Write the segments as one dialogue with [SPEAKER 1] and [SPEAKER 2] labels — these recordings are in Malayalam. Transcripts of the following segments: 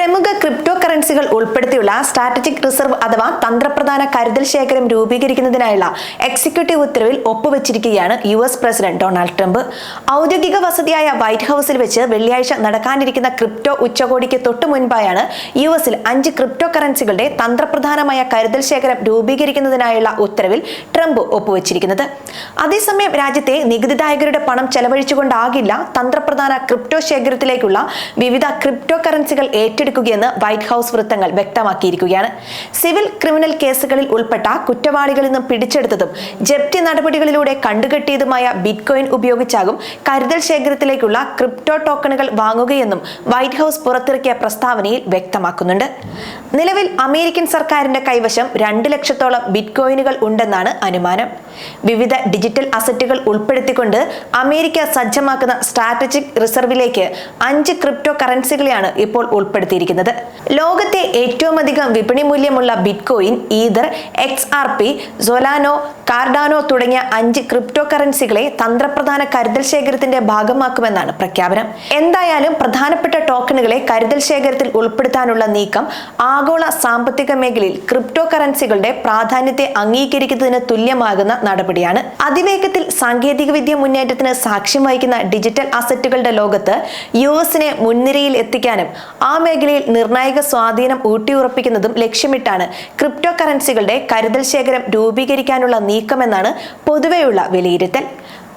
[SPEAKER 1] പ്രമുഖ ക്രിപ്റ്റോ കറൻസികൾ ഉൾപ്പെടുത്തിയുള്ള സ്ട്രാറ്റജിക് റിസർവ് അഥവാ തന്ത്രപ്രധാന കരുതൽ ശേഖരം രൂപീകരിക്കുന്നതിനായുള്ള എക്സിക്യൂട്ടീവ് ഉത്തരവിൽ ഒപ്പുവെച്ചിരിക്കുകയാണ് U S president Donald Trump. ഔദ്യോഗിക വസതിയായ വൈറ്റ് ഹൌസിൽ വെച്ച് വെള്ളിയാഴ്ച നടക്കാനിരിക്കുന്ന ക്രിപ്റ്റോ ഉച്ചകോടിക്ക് തൊട്ടു മുൻപായാണ് യു എസിൽ അഞ്ച് ക്രിപ്റ്റോ കറൻസികളുടെ തന്ത്രപ്രധാനമായ കരുതൽ ശേഖരം രൂപീകരിക്കുന്നതിനായുള്ള ഉത്തരവിൽ ട്രംപ് ഒപ്പുവെച്ചിരിക്കുന്നത്. അതേസമയം രാജ്യത്തെ നികുതിദായകരുടെ പണം ചെലവഴിച്ചുകൊണ്ടാകില്ല തന്ത്രപ്രധാന ക്രിപ്റ്റോ ശേഖരത്തിലേക്കുള്ള വിവിധ ക്രിപ്റ്റോ കറൻസികൾ ഏറ്റെടുക്കുകയെന്ന് വൈറ്റ് ഹൌസ് വൃത്തങ്ങൾ വ്യക്തമാക്കിയിരിക്കുകയാണ്. സിവിൽ ക്രിമിനൽ കേസുകളിൽ ഉൾപ്പെട്ട കുറ്റവാളികളിൽ നിന്നും പിടിച്ചെടുത്തതും ജപ്തി നടപടികളിലൂടെ കണ്ടുകെട്ടിയതുമായ ബിറ്റ്കോയിൻ ഉപയോഗിച്ചാകും കരുതൽ ശേഖരത്തിലേക്കുള്ള ക്രിപ്റ്റോ ടോക്കണുകൾ വാങ്ങുകയെന്നും വൈറ്റ് ഹൗസ് പുറത്തിറക്കിയ പ്രസ്താവനയിൽ വ്യക്തമാക്കുന്നുണ്ട്. നിലവിൽ അമേരിക്കൻ സർക്കാരിന്റെ കൈവശം രണ്ട് ലക്ഷത്തോളം ബിറ്റ്കോയിനുകൾ ഉണ്ടെന്നാണ് അനുമാനം. വിവിധ ഡിജിറ്റൽ അസറ്റുകൾ ഉൾപ്പെടുത്തിക്കൊണ്ട് അമേരിക്ക സജ്ജമാക്കുന്ന സ്ട്രാറ്റജിക് റിസർവിലേക്ക് അഞ്ച് ക്രിപ്റ്റോ കറൻസികളെയാണ് ഇപ്പോൾ ഉൾപ്പെടുത്തിയിരിക്കുന്നത്. ലോകത്തെ ഏറ്റവും അധികം വിപണി മൂല്യമുള്ള bitcoin ether X R P Solana Cardano തുടങ്ങിയ അഞ്ച് ക്രിപ്റ്റോ കറൻസികളെ തന്ത്രപ്രധാന കരുതൽ ശേഖരത്തിന്റെ ഭാഗമാക്കുമെന്നാണ് പ്രഖ്യാപനം. എന്തായാലും പ്രധാനപ്പെട്ട ടോക്കണുകളെ കരുതൽ ശേഖരത്തിൽ ഉൾപ്പെടുത്താനുള്ള നീക്കം ആഗോള സാമ്പത്തിക മേഖലയിൽ ക്രിപ്റ്റോ കറൻസികളുടെ പ്രാധാന്യത്തെ അംഗീകരിക്കുന്നതിന് തുല്യമാകുന്ന നടപടിയാണ്. അതിവേഗത്തിൽ സാങ്കേതികവിദ്യ മുന്നേറ്റത്തിന് സാക്ഷ്യം വഹിക്കുന്ന ഡിജിറ്റൽ അസറ്റുകളുടെ ലോകത്ത് യു എസിനെ മുൻനിരയിൽ എത്തിക്കാനും ആ മേഖലയിൽ നിർണായക സ്വാധീനം ഊട്ടിയുറപ്പിക്കുന്നതും ലക്ഷ്യമിട്ടാണ് ക്രിപ്റ്റോ കറൻസികളുടെ കരുതൽ ശേഖരം രൂപീകരിക്കാനുള്ള നീക്കമെന്നാണ് പൊതുവെയുള്ള വിലയിരുത്തൽ.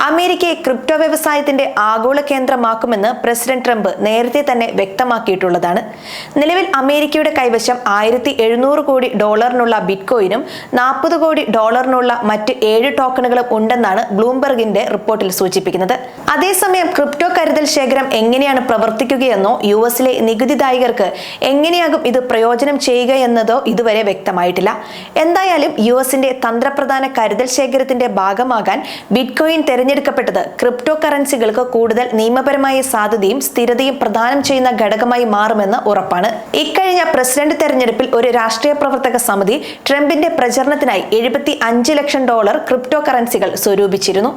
[SPEAKER 1] അമേരിക്കയെ ക്രിപ്റ്റോ വ്യവസായത്തിന്റെ ആഗോള കേന്ദ്രമാക്കുമെന്ന് പ്രസിഡന്റ് ട്രംപ് നേരത്തെ തന്നെ വ്യക്തമാക്കിയിട്ടുള്ളതാണ്. നിലവിൽ അമേരിക്കയുടെ കൈവശം ആയിരത്തി എഴുന്നൂറ് കോടി ഡോളറിനുള്ള ബിറ്റ്കോയിനും നാൽപ്പത് കോടി ഡോളറിനുള്ള മറ്റ് ഏഴ് ടോക്കണുകളും ഉണ്ടെന്നാണ് ബ്ലൂംബർഗിന്റെ റിപ്പോർട്ടിൽ സൂചിപ്പിക്കുന്നത്. അതേസമയം ക്രിപ്റ്റോ കരുതൽ ശേഖരം എങ്ങനെയാണ് പ്രവർത്തിക്കുകയെന്നോ യു എസിലെ നികുതിദായകർക്ക് എങ്ങനെയാകും ഇത് പ്രയോജനം ചെയ്യുക എന്നതോ ഇതുവരെ വ്യക്തമായിട്ടില്ല. എന്തായാലും യു എസിന്റെ തന്ത്രപ്രധാന കരുതൽ ശേഖരത്തിന്റെ ഭാഗമാകാൻ ബിറ്റ്കോയിൻ തെരഞ്ഞെടുക്കപ്പെട്ടത്. ക്രിപ്റ്റോ കറൻസികൾക്ക് കൂടുതൽ നിയമപരമായ സാധ്യതയും സ്ഥിരതയും പ്രദാനം ചെയ്യുന്ന ഘടകമായി മാറുമെന്ന് ഉറപ്പാണ്. ഇക്കഴിഞ്ഞ പ്രസിഡന്റ് തെരഞ്ഞെടുപ്പിൽ ഒരു രാഷ്ട്രീയ പ്രവർത്തക സമിതി ട്രംപിന്റെ പ്രചരണത്തിനായി എഴുപത്തി ലക്ഷം ഡോളർ ക്രിപ്റ്റോ കറൻസികൾ സ്വരൂപിച്ചിരുന്നു.